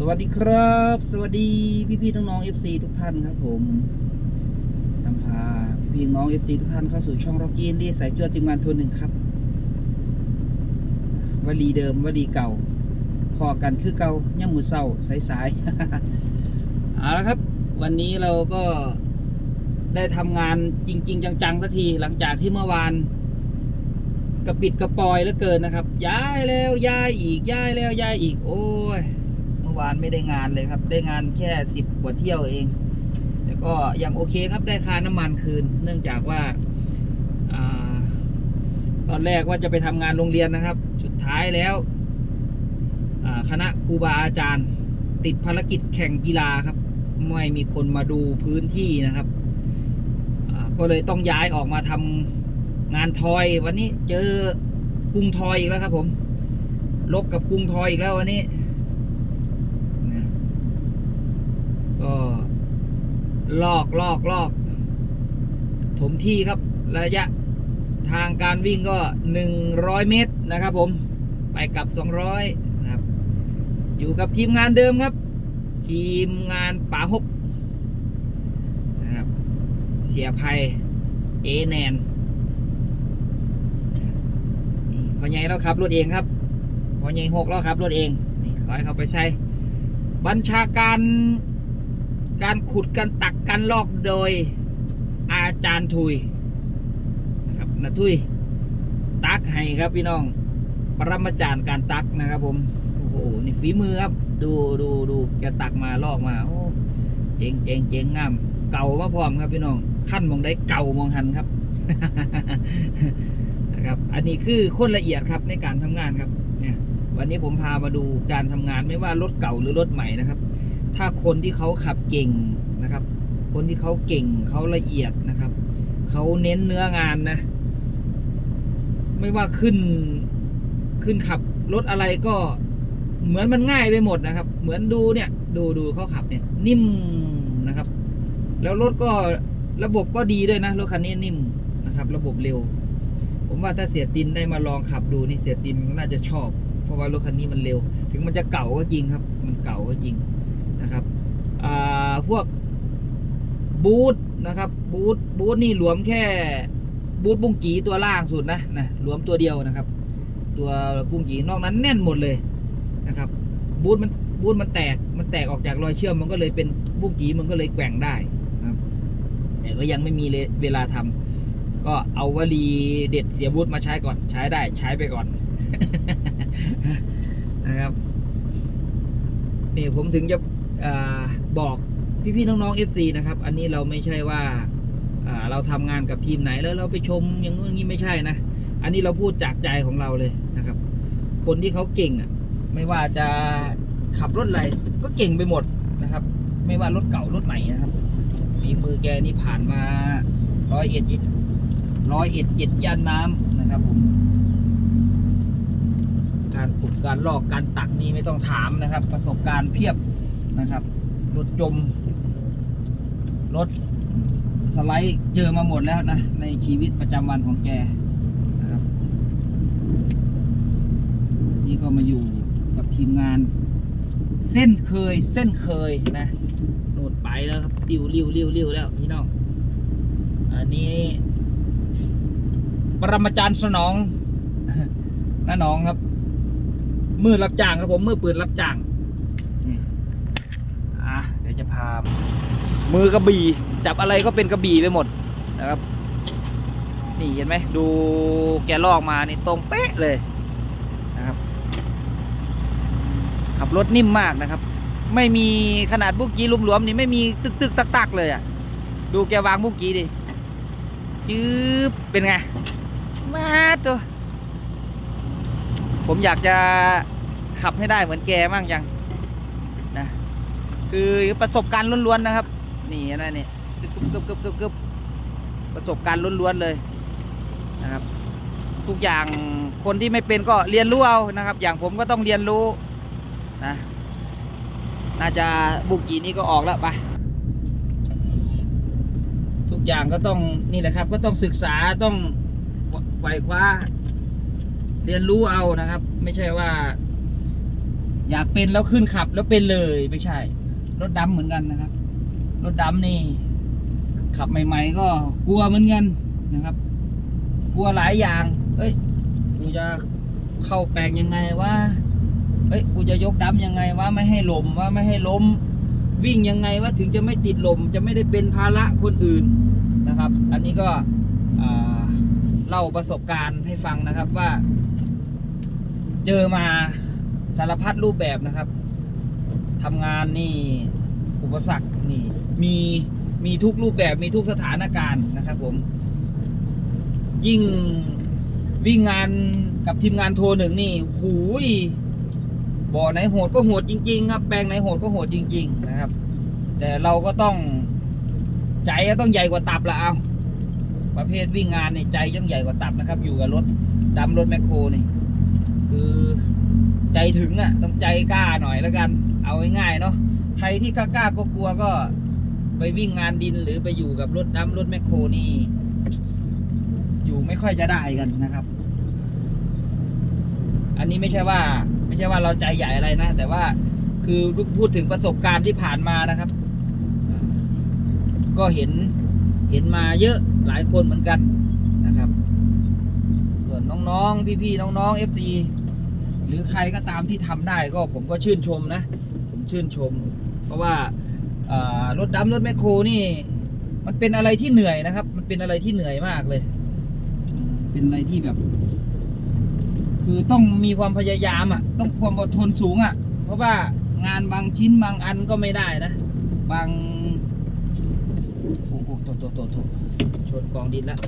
สวัสดีครับ สวัสดีพี่พี่ๆน้อง FC ทุกท่านครับผมนำพาพี่พี่น้อง FC ทุกท่านเข้าสู่ช่องร็อกกี้ดีสายจวดทีมงานทัวร์หนึ่งครับวลีเดิมวลีเก่า พอกันคือเก่าย่ำมือเศร้าสายสายเอาละครับ วันนี้เราก็ได้ทำงานจริง ๆ จังๆสักทีหลังจากที่เมื่อวานกระปิดกระปอยเหลือเกินนะครับ ย้ายแล้วย้ายอีกย้ายแล้วย้ายอีก โอ้ย วานไม่ได้งานเลยครับ ได้งานแค่สิบกว่าเที่ยวเอง แต่ก็ยังโอเคครับได้ค่าน้ำมันคืน เนื่องจากว่าอาตอนแรกว่าจะไปทำงานโรงเรียนนะครับ สุดท้ายแล้วคณะครูบาอาจารย์ ติดภารกิจแข่งกีฬาครับ ไม่มีคนมาดูพื้นที่นะครับก็เลยต้องย้ายออกมาทำงานทอย วันนี้เจอกรุงทอยอีกแล้วครับผมลบกับกรุงทอยอีกแล้ววันนี้ นะ ก็ลอกลอกลอก ถมที่ครับ ระยะทางการวิ่งก็หนึ่งร้อยเมตรนะครับผม ไปกับสองร้อยนะครับ อยู่กับทีมงานเดิมครับ ทีมงานป่าหกนะครับ เสียภัยเอแนนพอใหญ่เราขับรถเองครับพอใหญ่หกเราขับรถเอง นี่ขอให้เขาไปใช้ บัญชาการ การขุดการตักการลอกโดยอาจารย์ทุยนะครับนะทุยตักให้ครับพี่น้อง ปรมาจารย์การตักนะครับ ผมโอ้โหนี่ฝีมือครับ ดูดูดูแกตักมาลอกมาโอ้เจ๋งเจ๋งเจ๋งงาม เก่ามาพร้อมครับพี่น้องขั้นมองได้เก่ามองหันครับนะครับอันนี้คือคนละเอียดครับในการทำงานครับ เนี่ย วันนี้ผมพามาดูการทำงานไม่ว่ารถเก่าหรือรถใหม่นะครับ ถ้าคนที่เขาขับเก่งนะครับ คนที่เขาเก่งเขาละเอียดนะครับ เขาเน้นเนื้องานนะ ไม่ว่าขึ้นขึ้นขับรถอะไรก็เหมือนมันง่ายไปหมดนะครับ เหมือนดูเนี่ย ดูดูเขาขับเนี่ย นิ่มนะครับ แล้วรถก็ระบบก็ดีด้วยนะรถคันนี้นิ่มนะครับ ระบบเร็ว ผมว่าถ้าเสียตินได้มาลองขับดูนี่เสียตินน่าจะชอบ เพราะว่ารถคันนี้มันเร็ว ถึงมันจะเก่าก็จริงครับ มันเก่าก็จริง นะครับพวกบูทนะครับบูทบูทนี่หลวมแค่บูทบุ้งกีตัวล่างสุดนะนะหลวมตัวเดียวนะครับ ตัวบุ้งกีนอกนั้นแน่นหมดเลยนะครับบูทมันบูทมันแตกมันแตกออกจากรอยเชื่อมมันก็เลยเป็นบุ้งกีมันก็เลยแกว่งได้นะครับแต่ก็ยังไม่มีเวลาทำก็เอาวลีเด็ดเสียบูธมาใช้ก่อนใช้ได้ใช้ไปก่อนนะครับนี่ผมถึงจะ อบอกพี่ๆน้องๆ FC นะครับ อันนี้เราไม่ใช่ว่าเราทำงานกับทีมไหนแล้วเราไปชมอย่างนู้นอย่างนี้ไม่ใช่นะ อันนี้เราพูดจากใจของเราเลยนะครับ คนที่เขาเก่งอะ ไม่ว่าจะขับรถอะไรก็เก่งไปหมดนะครับ ไม่ว่ารถเก่ารถใหม่นะครับฝีมือแกนี่ผ่านมาร้อยเอ็ดร้อยเอ็ดเจ็ดย่านน้ำนะครับผมการขุดการลอกการตักนี่ไม่ต้องถามนะครับ ประสบการณ์เพียบ นะครับ รถจม รถสไลด์เจอมาหมดแล้วนะ ในชีวิตประจำวันของแกนะครับ นี่ก็มาอยู่กับทีมงาน เส้นเคยเส้นเคยนะโหลดไปแล้วครับริ้วริ้วริ้วริ้วแล้วพี่น้อง อันนี้ ปรมาจารย์สนองน้าน้องครับ มือรับจ้างครับผม มือปืนรับจ้าง พามือกระบี่จับอะไรก็เป็นกระบี่ไปหมดนะครับ นี่เห็นไหมดูแกลอกมานี่ตรงเป๊ะเลยนะครับ ขับรถนิ่มมากนะครับ ไม่มีขนาดบุกกี้ลุมหลวมๆนี่ไม่มีตึกตึกตักตักเลยอะ ดูแกวางบุกกี้ดิจืบเป็นไง มาตัว ผมอยากจะขับให้ได้เหมือนแกมั่งยัง คือประสบการณ์ล้วนๆนะครับ นี่นะนี่กึบกึบกึบกึบกึบประสบการณ์ล้วนๆเลยนะครับ ทุกอย่างคนที่ไม่เป็นก็เรียนรู้เอานะครับ อย่างผมก็ต้องเรียนรู้นะน่าจะบุกี่นี้ก็ออกแล้วไปทุกอย่างก็ต้องนี่แหละครับ ก็ต้องศึกษาต้องไขว่คว้า เรียนรู้เอานะครับ ไม่ใช่ว่า อยากเป็นแล้วขึ้นขับแล้วเป็นเลยไม่ใช่ รถดำเหมือนกันนะครับ รถดำนี่ขับใหม่ ๆ ก็กลัวเหมือนกันนะครับ กลัวหลายอย่าง เอ้ยกูจะเข้าแปลงยังไงว่าเอ้ยกูจะยกดำยังไงว่าไม่ให้ลมว่าไม่ให้ล้ม วิ่งยังไงว่าถึงจะไม่ติดลมจะไม่ได้เป็นภาระคนอื่นนะครับ อันนี้ก็เล่าประสบการณ์ให้ฟังนะครับว่า เจอมาสารพัดรูปแบบนะครับ ทำงานนี่อุปสรรคนี่มีมีทุกรูปแบบมีทุกสถานการณ์นะครับผม ยิ่งวิ่งงานกับทีมงานโทรหนึ่งนี่หูยบ่อไหนโหดก็โหดจริง ๆ ครับ แปลงไหนโหดก็โหดจริง ๆ นะครับ แต่เราก็ต้องใจก็ต้องใหญ่กว่าตับละเอาประเภทวิ่งงานนี่ใจยังใหญ่กว่าตับนะครับ อยู่กับรถดำรถแมคโครนี่คือใจถึงอะต้องใจกล้าหน่อยแล้วกัน เอาง่ายๆเนาะใครที่กล้าก็กลัวก็ไปวิ่งงานดินหรือไปอยู่กับรถดำรถแมคโครนี่ อยู่ไม่ค่อยจะได้กันนะครับ อันนี้ไม่ใช่ว่า ไม่ใช่ว่าเราใจใหญ่อะไรนะ แต่ว่าคือพูดถึงประสบการณ์ที่ผ่านมานะครับ ก็เห็นเห็นมาเยอะหลายคนเหมือนกันนะครับ ส่วนน้องๆ พี่ๆ น้องๆ FC หรือใครก็ตามที่ทำได้ก็ผมก็ชื่นชมนะ ชื่นชม เพราะว่ารถดำรถแมคโครนี่ มันเป็นอะไรที่เหนื่อยนะครับ มันเป็นอะไรที่เหนื่อยมากเลย เป็นอะไรที่แบบ คือต้องมีความพยายามอะ ต้องความอดทนสูงอะ เพราะว่างานบางชิ้นบางอันก็ไม่ได้นะ บางโอ้โหโถโถโถโถชนกองดินแล้ว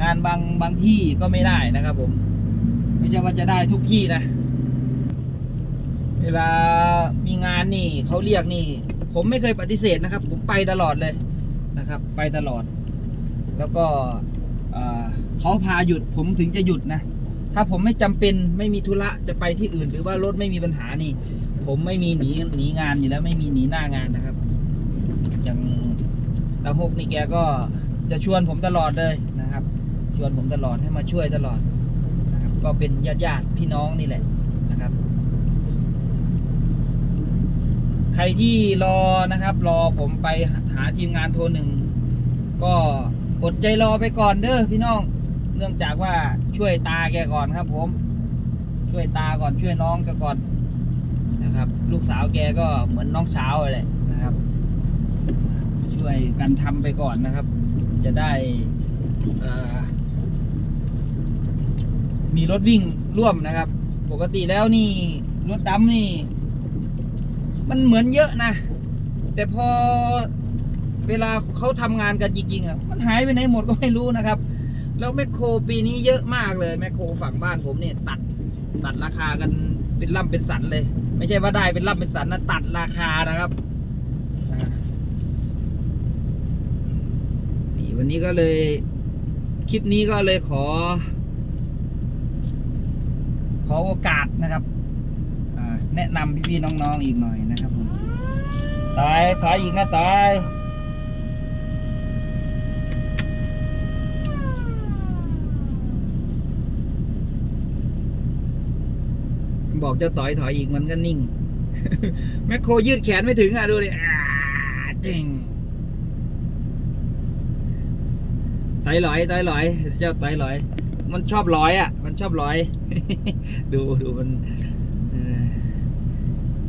งานบางบางที่ก็ไม่ได้นะครับผม ไม่ใช่ว่าจะได้ทุกที่นะ เวลามีงานนี่เขาเรียกนี่ ผมไม่เคยปฏิเสธนะครับ ผมไปตลอดเลยนะครับ ไปตลอด แล้วก็เขาพาหยุดผมถึงจะหยุดนะ ถ้าผมไม่จำเป็นไม่มีธุระจะไปที่อื่น หรือว่ารถไม่มีปัญหานี่ ผมไม่มีหนีหนีงานอยู่แล้วไม่มีหนีหน้างานนะครับ อย่างตาฮกนี่แกก็จะชวนผมตลอดเลยนะครับ ชวนผมตลอดให้มาช่วยตลอดนะครับ ก็เป็นญาติญาติพี่น้องนี่แหละนะครับ ใครที่รอนะครับ รอผมไปหาทีมงานโทรหนึ่งก็อดใจรอไปก่อนเด้อพี่น้อง เนื่องจากว่าช่วยตาแกก่อนครับ ผม ช่วยตาก่อนช่วยน้องแกก่อนนะครับ ลูกสาวแกก็เหมือนน้องสาวเลยนะครับ ช่วยกันทำไปก่อนนะครับ จะได้มีรถวิ่งร่วมนะครับ ปกติแล้วนี่รถดำนี่ มันเหมือนเยอะนะ แต่พอเวลาเขาทำงานกันจริงๆอะมันหายไปไหนหมดก็ไม่รู้นะครับ แล้วแมคโครปีนี้เยอะมากเลยแมคโครฝั่งบ้านผมเนี่ยตัดตัดราคากันเป็นล่ำเป็นสันเลย ไม่ใช่ว่าได้เป็นล่ำเป็นสันนะตัดราคานะครับนี่วันนี้ก็เลยคลิปนี้ก็เลยขอ ขอโอกาสนะครับ แนะนำพี่ๆน้องๆอีกหน่อยนะครับผมตายถอยอีกนะตายบอกเจ้าต่อยถอยอีกมันก็นิ่ง แมคโครยืดแขนไม่ถึงอะดูดิอ่าจริงไตหลอยไตหลอย เจ้าไตหลอย มันชอบลอยอะ มันชอบลอย ดูดูมันเออ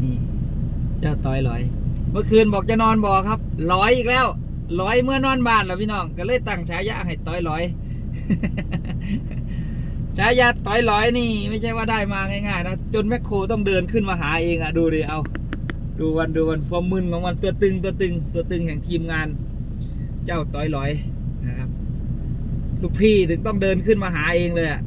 นี่ เจ้าต้อยลอย เมื่อคืนบอกจะนอนบ่อครับลอยอีกแล้วลอยเมื่อนอนบ้านแล้วพี่น้องก็เลยตั้งฉายาให้ต้อยลอยฉายาต้อยลอยนี่ ไม่ใช่ว่าได้มาง่ายๆนะจนแมคโครต้องเดินขึ้นมาหาเองอะดูดิเอาดูวันดูวันความมึนของมันตัวตึงตัวตึงตัวตึงแห่งทีมงาน เจ้าต้อยลอยนะครับ ลูกพี่ถึงต้องเดินขึ้นมาหาเองเลยอะ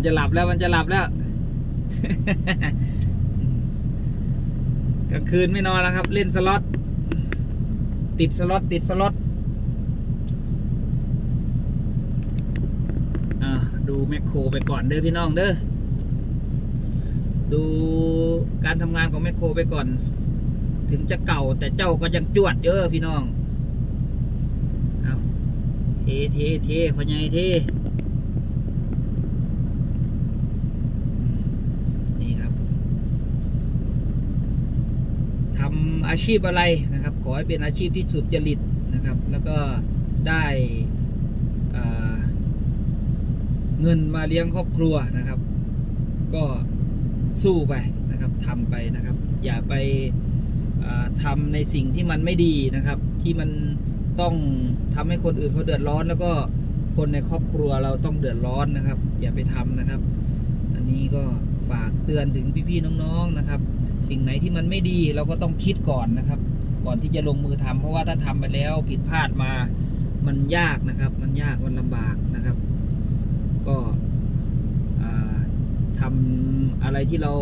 มันจะหลับแล้วมันจะหลับแล้วกลางคืนไม่นอนแล้วครับ เล่นสล็อตติดสล็อตติดสล็อตอ่าดูแมคโครไปก่อนเด้อพี่น้องเด้อดูการทำงานของแมคโครไปก่อน ถึงจะเก่าแต่เจ้าก็ยังจวดเด้อพี่น้องเอาเทเทเทพ่อใหญ่เทนี่ครับทำ อาชีพอะไรนะครับ ขอให้เป็นอาชีพที่สุดจริตนะครับ แล้วก็ได้เงินมาเลี้ยงครอบครัวนะครับ ก็สู้ไปนะครับทำไปนะครับ อย่าไปทำในสิ่งที่มันไม่ดีนะครับ ที่มันต้องทำให้คนอื่นเขาเดือดร้อน แล้วก็คนในครอบครัวเราต้องเดือดร้อนนะครับ อย่าไปทำนะครับ อันนี้ก็ฝากเตือนถึงพี่ๆน้องๆนะครับ สิ่งไหนที่มันไม่ดีเราก็ต้องคิดก่อนนะครับ ก่อนที่จะลงมือทำเพราะว่าถ้าทำไปแล้วผิดพลาดมามันยากนะครับ มันยากมันลำบากนะครับ ก็อ่าทำอะไรที่เรา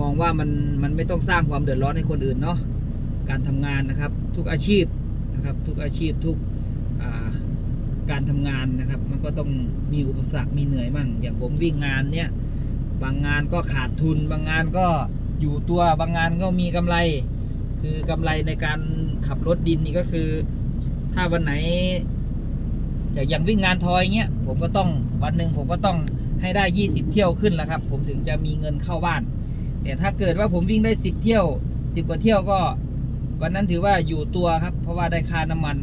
มองว่ามันมันไม่ต้องสร้างความเดือดร้อนให้คนอื่นเนาะการทำงานนะครับ ทุกอาชีพนะครับ ทุกอาชีพทุกการทำงานนะครับ มันก็ต้องมีอุปสรรคมีเหนื่อยมั่งอย่างผมวิ่งงานเนี่ยบางงานก็ขาดทุนบางงานก็ อยู่ตัวบางงานก็มีกำไร คือกำไรในการขับรถดินนี่ก็คือ ถ้าวันไหนอย่างอย่างวิ่งงานทอยเงี้ยผมก็ต้องวันหนึ่งผมก็ต้องให้ได้ 20 เที่ยวขึ้นแล้วครับ ผมถึงจะมีเงินเข้าบ้าน แต่ถ้าเกิดว่าผมวิ่งได้ 10 เที่ยว 10 กว่าเที่ยวก็ วันนั้นถือว่าอยู่ตัวครับ เพราะว่าได้ค่าน้ำมัน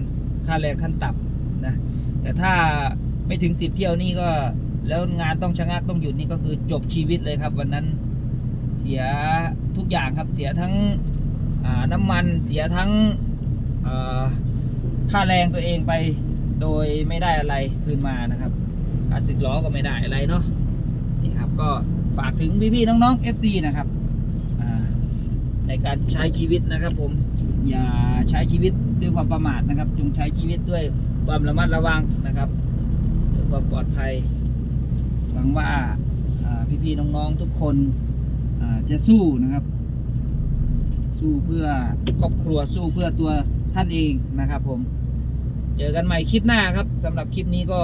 ค่าแรงขั้นต่ำนะแต่ถ้าไม่ถึง 10 เที่ยวนี่ก็ แล้วงานต้องชะงักต้องหยุดนี่ก็คือจบชีวิตเลยครับ วันนั้น เสียทุกอย่างครับเสียทั้งน้ำมันเสียทั้งค่าแรงตัวเองไปโดยไม่ได้อะไรคืนมานะครับค่าสึกล้อก็ไม่ได้อะไรเนาะนี่ครับก็ฝากถึงพี่ๆน้องๆ FC นะครับในการใช้ชีวิตนะครับผมอย่าใช้ชีวิตด้วยความประมาทนะครับ จงใช้ชีวิตด้วยความระมัดระวังนะครับเพื่อความปลอดภัยหวังว่าพี่ๆน้องๆทุกคน จะสู้นะครับ สู้เพื่อครอบครัวสู้เพื่อตัวท่านเองนะครับ ผม เจอกันใหม่คลิปหน้าครับสำหรับคลิปนี้ก็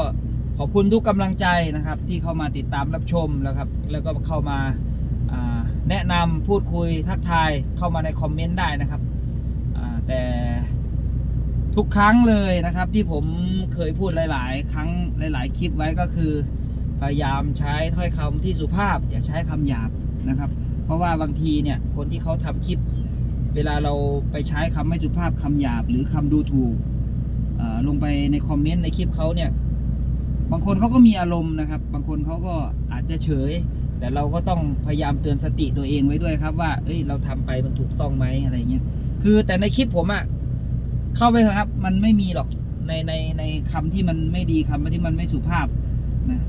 ขอบคุณทุกกำลังใจนะครับ ที่เข้ามาติดตามรับชมแล้วครับ แล้วก็เข้ามาแนะนำพูดคุยทักทายเข้ามาในคอมเมนต์ได้นะครับแต่ทุกครั้งเลยนะครับ ที่ผมเคยพูดหลาย ๆ ครั้งหลาย ๆ คลิปไว้ก็คือ พยายามใช้ถ้อยคำที่สุภาพ อย่าใช้คำหยาบนะครับ เพราะว่าบางทีเนี่ยคนที่เขาทำคลิป เวลาเราไปใช้คำไม่สุภาพคำหยาบ หรือคำดูถูกลงไปในคอมเมนต์ในคลิปเขาเนี่ย บางคนเขาก็มีอารมณ์นะครับ บางคนเขาก็อาจจะเฉย แต่เราก็ต้องพยายามเตือนสติตัวเองไว้ด้วยครับว่า เอ้ย เราทำไปมันถูกต้องไหมอะไรเงี้ย คือแต่ในคลิปผมอะเข้าไปครับ มันไม่มีหรอกในในในคำที่มันไม่ดีคำที่มันไม่สุภาพนะ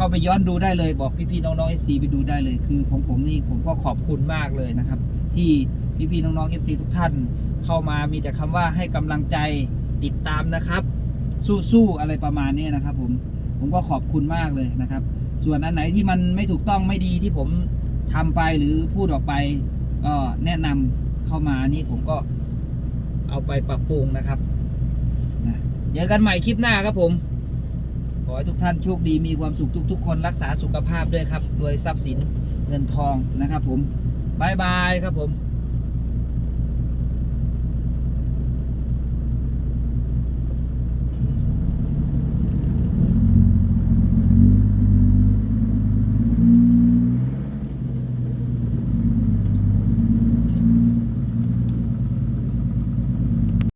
เข้าไปย้อนดูได้เลยบอกพี่ๆน้องๆ FC ไปดูได้เลย คือผมผมนี่ผมก็ขอบคุณมากเลยนะครับ ที่พี่ๆน้องๆ FC ทุกท่าน เข้ามามีแต่คำว่าให้กำลังใจติดตามนะครับ สู้ๆอะไรประมาณนี้นะครับ ผมผมก็ขอบคุณมากเลยนะครับ ส่วนอันไหนที่มันไม่ถูกต้องไม่ดีที่ผมทำไปหรือพูดออกไปก็แนะนำเข้ามานี่ผมก็เอาไปปรับปรุงนะครับนะเจอกันใหม่คลิปหน้าครับผม อให้ทุกท่านโชคดีมีความสุขทุก ๆ คนรักษาสุขภาพด้วยครับรวยทรัพย์สินเงินทองนะครับผมบายบายครับผม